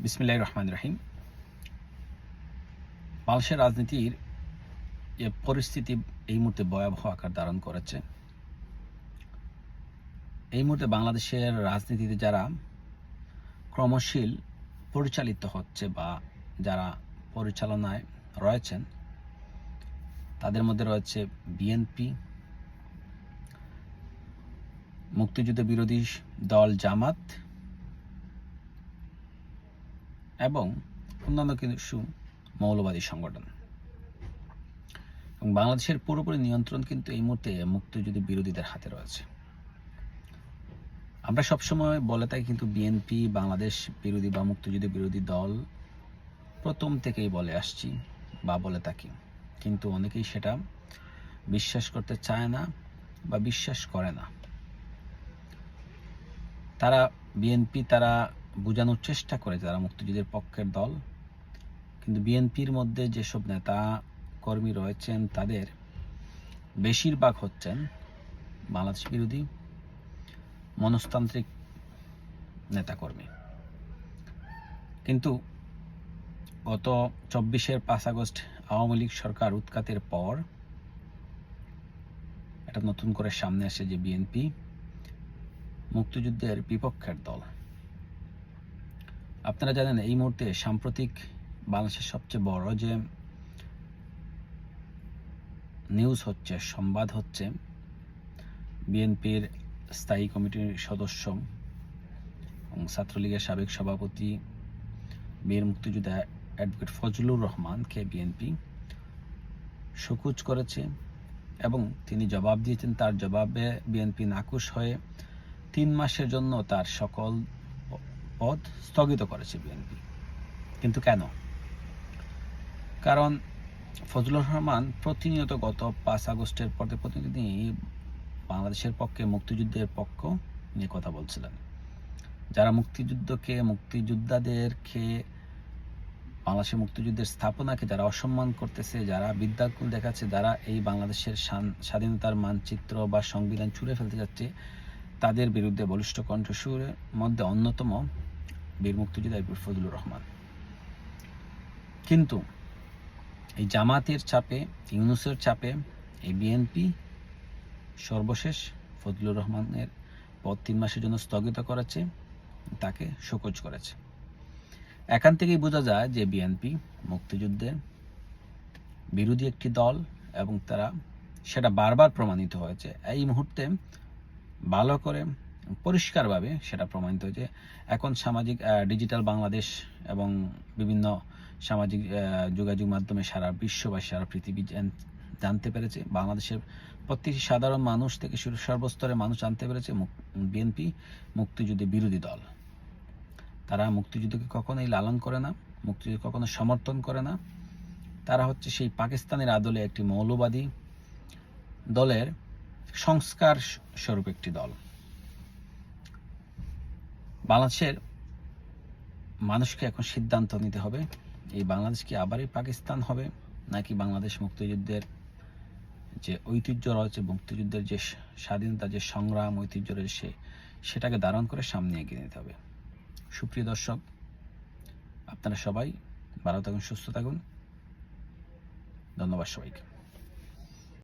বিসমিল্লাহ রহমান রহিম। বাংলাদেশের রাজনীতির যে পরিস্থিতি এই মুহূর্তে ভয়াবহ আকার ধারণ করেছে। এই মুহূর্তে বাংলাদেশের রাজনীতিতে যারা ক্রমশীল পরিচালিত হচ্ছে বা যারা পরিচালনায় রয়েছেন, তাদের মধ্যে রয়েছে বিএনপি, মুক্তিযুদ্ধ বিরোধী দল জামাত এবং অন্যান্য কিছু মৌলবাদী সংগঠন। এবং বাংলাদেশের পুরোপুরি নিয়ন্ত্রণ কিন্তু এই মুহূর্তে মুক্তিযুদ্ধ বিরোধীদের হাতে রয়েছে। আমরা সবসময় বলে থাকি কিন্তু বিএনপি, বাংলাদেশ বিরোধী বা মুক্তিযুদ্ধ বিরোধী দল প্রথম থেকেই বলে আসছি বা বলে থাকি। কিন্তু অনেকেই সেটা বিশ্বাস করতে চায় না বা বিশ্বাস করে না। তারা বিএনপি, তারা বোঝানোর চেষ্টা করে যারা মুক্তিযুদ্ধের পক্ষের দল। কিন্তু বিএনপির মধ্যে যেসব নেতা কর্মী রয়েছেন, তাদের বেশিরভাগ হচ্ছেন বাংলাদেশ বিরোধী মনস্তান্ত্রিক নেতাকর্মী। কিন্তু গত চব্বিশের পাঁচ আগস্ট আওয়ামী লীগ সরকার উৎখাতের পর এটা নতুন করে সামনে আসে যে বিএনপি মুক্তিযুদ্ধের বিপক্ষের দল। আপনারা জানেন এই মুহূর্তে সাম্প্রতিক বাংলাদেশের সবচেয়ে বড় যে নিউজ হচ্ছে, সংবাদ হচ্ছে, বিএনপির স্থায়ী কমিটির সদস্য এবং ছাত্রলীগের সাবেক সভাপতি বীর মুক্তিযোদ্ধা অ্যাডভোকেট ফজলুর রহমানকে বিএনপি সকুচ করেছে এবং তিনি জবাব দিয়েছেন। তার জবাবে বিএনপি নাকুশ হয়ে তিন মাসের জন্য তার সকল পদ স্থগিত করেছে বিএনপি। কিন্তু কেন? কারণ ফজলুর রহমান প্রতিনিয়ত গত পাঁচ আগস্টের পর তিনি বাংলাদেশের পক্ষে মুক্তিযুদ্ধের পক্ষ নিয়ে কথা বলছিলেন। যারা মুক্তিযুদ্ধকে, মুক্তিযোদ্ধাদেরকে, বাংলাদেশের মুক্তিযুদ্ধের স্থাপনাকে যারা অসম্মান করতেছে, যারা বিদ্যাকুল দেখাচ্ছে, যারা এই বাংলাদেশের স্বাধীনতার মানচিত্র বা সংবিধান ছুঁড়ে ফেলতে যাচ্ছে, তাদের বিরুদ্ধে বলিষ্ঠ কণ্ঠস্বরের মধ্যে অন্যতম বীর মুক্তিযোদ্ধা আইবুল ফজলুর রহমান। কিন্তু এই জামাতের চাপে, ইউনুসের চাপে এই বিএনপি সর্বশেষ ফজলুর রহমানের পদ তিন মাসের জন্য স্থগিত করেছে, তাকে শোকজ করেছে। এখান থেকেই বোঝা যায় যে বিএনপি মুক্তিযুদ্ধের বিরোধী একটি দল এবং তারা সেটা বারবার প্রমাণিত হয়েছে। এই মুহূর্তে ভালো করে পরিষ্কারভাবে সেটা প্রমাণিত হয়েছে। এখন সামাজিক ডিজিটাল বাংলাদেশ এবং বিভিন্ন সামাজিক যোগাযোগ মাধ্যমে সারা বিশ্ব বা সারা পৃথিবী জান- জানতে পেরেছে। বাংলাদেশের প্রত্যেকটি সাধারণ মানুষ থেকে শুরু সর্বস্তরের মানুষ জানতে পেরেছে বিএনপি মুক্তিযুদ্ধের বিরোধী দল। তারা মুক্তিযুদ্ধকে কখনোই লালন করে না মুক্তিযুদ্ধ কখনো সমর্থন করে না। তারা হচ্ছে সেই পাকিস্তানের আদলে একটি মৌলবাদী দলের সংস্কার স্বরূপ একটি দল। বাংলাদেশের মানুষকে এখন সিদ্ধান্ত নিতে হবে, এই বাংলাদেশ কি আবারই পাকিস্তান হবে, নাকি বাংলাদেশ মুক্তিযুদ্ধের যে ঐতিহ্য রয়েছে, মুক্তিযুদ্ধের যে স্বাধীনতা, যে সংগ্রাম, ঐতিহ্য রয়েছে সেটাকে ধারণ করে সামনে এগিয়ে নিতে হবে। সুপ্রিয় দর্শক, আপনারা সবাই ভালো থাকুন, সুস্থ থাকুন। ধন্যবাদ সবাইকে।